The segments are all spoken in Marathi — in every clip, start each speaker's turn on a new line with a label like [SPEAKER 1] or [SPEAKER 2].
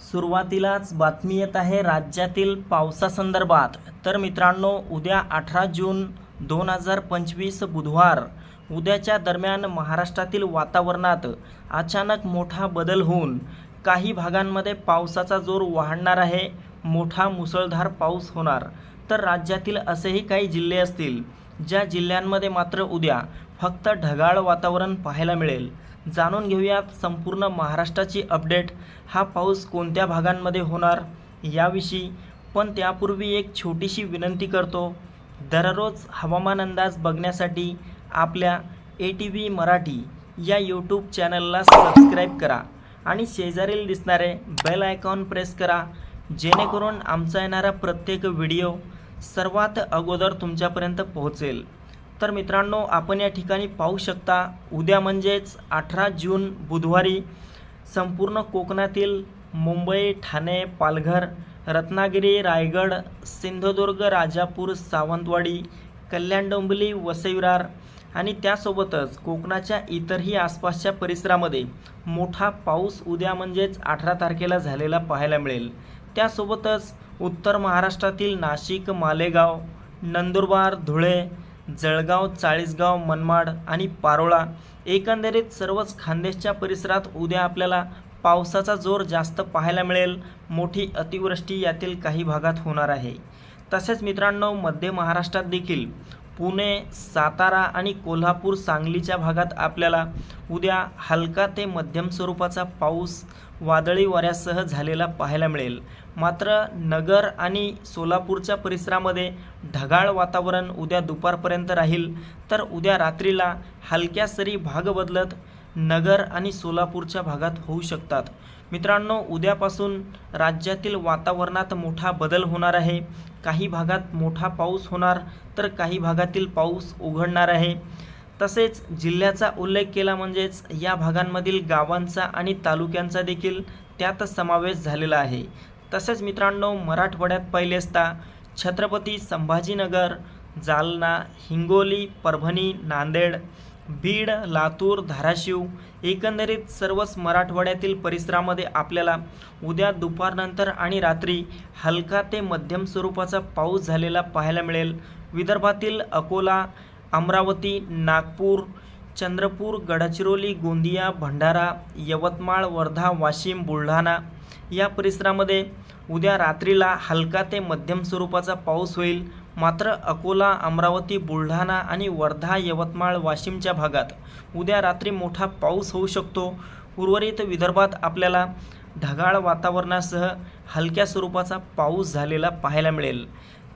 [SPEAKER 1] सुरुवातीलाच बातमी येत आहे राज्यातील पावसासंदर्भात. तर मित्रांनो उद्या अठरा जून दोन हजार पंचवीस बुधवार उद्याच्या दरम्यान महाराष्ट्रातील वातावरणात अचानक मोठा बदल होऊन काही भागांमध्ये पावसाचा जोर वाढणार आहे मोठा मुसळधार पाऊस होणार. तर राज्यातील असेही काही जिल्हे असतील ज्या जिल्ह्यांमध्ये मात्र उद्या फक्त ढगाळ वातावरण पाहायला मिळेल. जाणून घेऊयात संपूर्ण महाराष्ट्राची अपडेट. हा पाऊस कोणत्या भागांमध्ये होणार? याविषयी पण त्यापूर्वी एक छोटीशी विनंती करतो. दररोज हवामान अंदाज बघण्यासाठी आपल्या ए टी व्ही मराठी या यूट्यूब चॅनलला सबस्क्राईब करा आणि शेजारील दिसणारे बेल आयकॉन प्रेस करा जेणेकरून आमचा येणारा प्रत्येक व्हिडिओ सर्वात अगोदर तुमच्यापर्यंत पोहोचेल. तर मित्रांनो आपण या ठिकाणी पाहू शकता उद्या म्हणजेच अठरा जून बुधवारी संपूर्ण कोकणातील मुंबई ठाणे पालघर रत्नागिरी रायगड सिंधुदुर्ग राजापूर सावंतवाडी कल्याण डोंबिवली वसईविरार आणि त्यासोबतच कोकणाच्या इतरही आसपासच्या परिसरामध्ये मोठा पाऊस उद्या म्हणजेच अठरा तारखेला झालेला पाहायला मिळेल. त्यासोबतच उत्तर महाराष्ट्रातील नाशिक मालेगाव नंदुरबार धुळे जळगाव चाळीसगाव मनमाड आणि पारोळा एकंदरीत सर्वच खानदेशच्या परिसरात उद्या आपल्याला पावसाचा जोर जास्त पाहायला मिळेल. मोठी अतिवृष्टी यातील काही भागात होणार आहे. तसेच मित्रांनो मध्य महाराष्ट्रात देखील पुणे सातारा आणि कोल्हापूर सांगलीच्या भागात आपल्याला उद्या हलका ते मध्यम स्वरूपाचा पाऊस वादळी वाऱ्यासह झालेला पाहायला मिळेल. मात्र नगर आणि सोलापूरच्या परिसरामध्ये ढगाळ वातावरण उद्या दुपारपर्यंत राहील. तर उद्या रात्रीला हलक्या सरी भाग बदलत नगर आणि सोलापूरच्या भागात होऊ शकतात. मित्रांनो उद्यापासून राज्यातील वातावरणात मोठा बदल होणार आहे. काही भागात मोठा पाऊस होणार तर काही भागातील पाऊस उघडणार आहे. तसेच जिल्ह्याचा उल्लेख केला म्हणजेच या भागांमधील गावांचा आणि तालुक्यांचा देखील त्यात समावेश झालेला आहे. तसेच मित्रांनो मराठवाड्यात पाहिले असता छत्रपती संभाजीनगर जालना हिंगोली परभणी नांदेड बीड लातूर धाराशिव एकंदरीत सर्वच मराठवाड्यातील परिसरामध्ये आपल्याला उद्या दुपारनंतर आणि रात्री हलका ते मध्यम स्वरूपाचा पाऊस झालेला पाहायला मिळेल. विदर्भातील अकोला अमरावती नागपूर चंद्रपूर गडचिरोली गोंदिया भंडारा यवतमाळ वर्धा वाशिम बुलढाणा या परिसरामध्ये उद्या रात्रीला हलका ते मध्यम स्वरूपाचा पाऊस होईल. मात्र अकोला अमरावती बुलढाणा आणि वर्धा यवतमाळ वाशिमच्या भागात उद्या रात्री मोठा पाऊस होऊ शकतो. उर्वरित विदर्भात आपल्याला ढगाळ वातावरणासह हलक्या स्वरूपाचा पाऊस झालेला पाहायला मिळेल.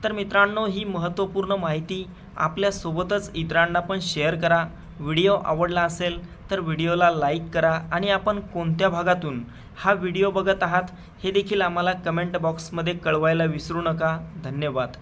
[SPEAKER 1] तर मित्रांनो ही महत्त्वपूर्ण माहिती आपल्यासोबतच इतरांना पण शेअर करा. व्हिडिओ आवडला असेल तर व्हिडिओला लाईक करा आणि आपण कोणत्या भागातून हा व्हिडिओ बघत आहात हे देखील आम्हाला कमेंट बॉक्समध्ये कळवायला विसरू नका. धन्यवाद.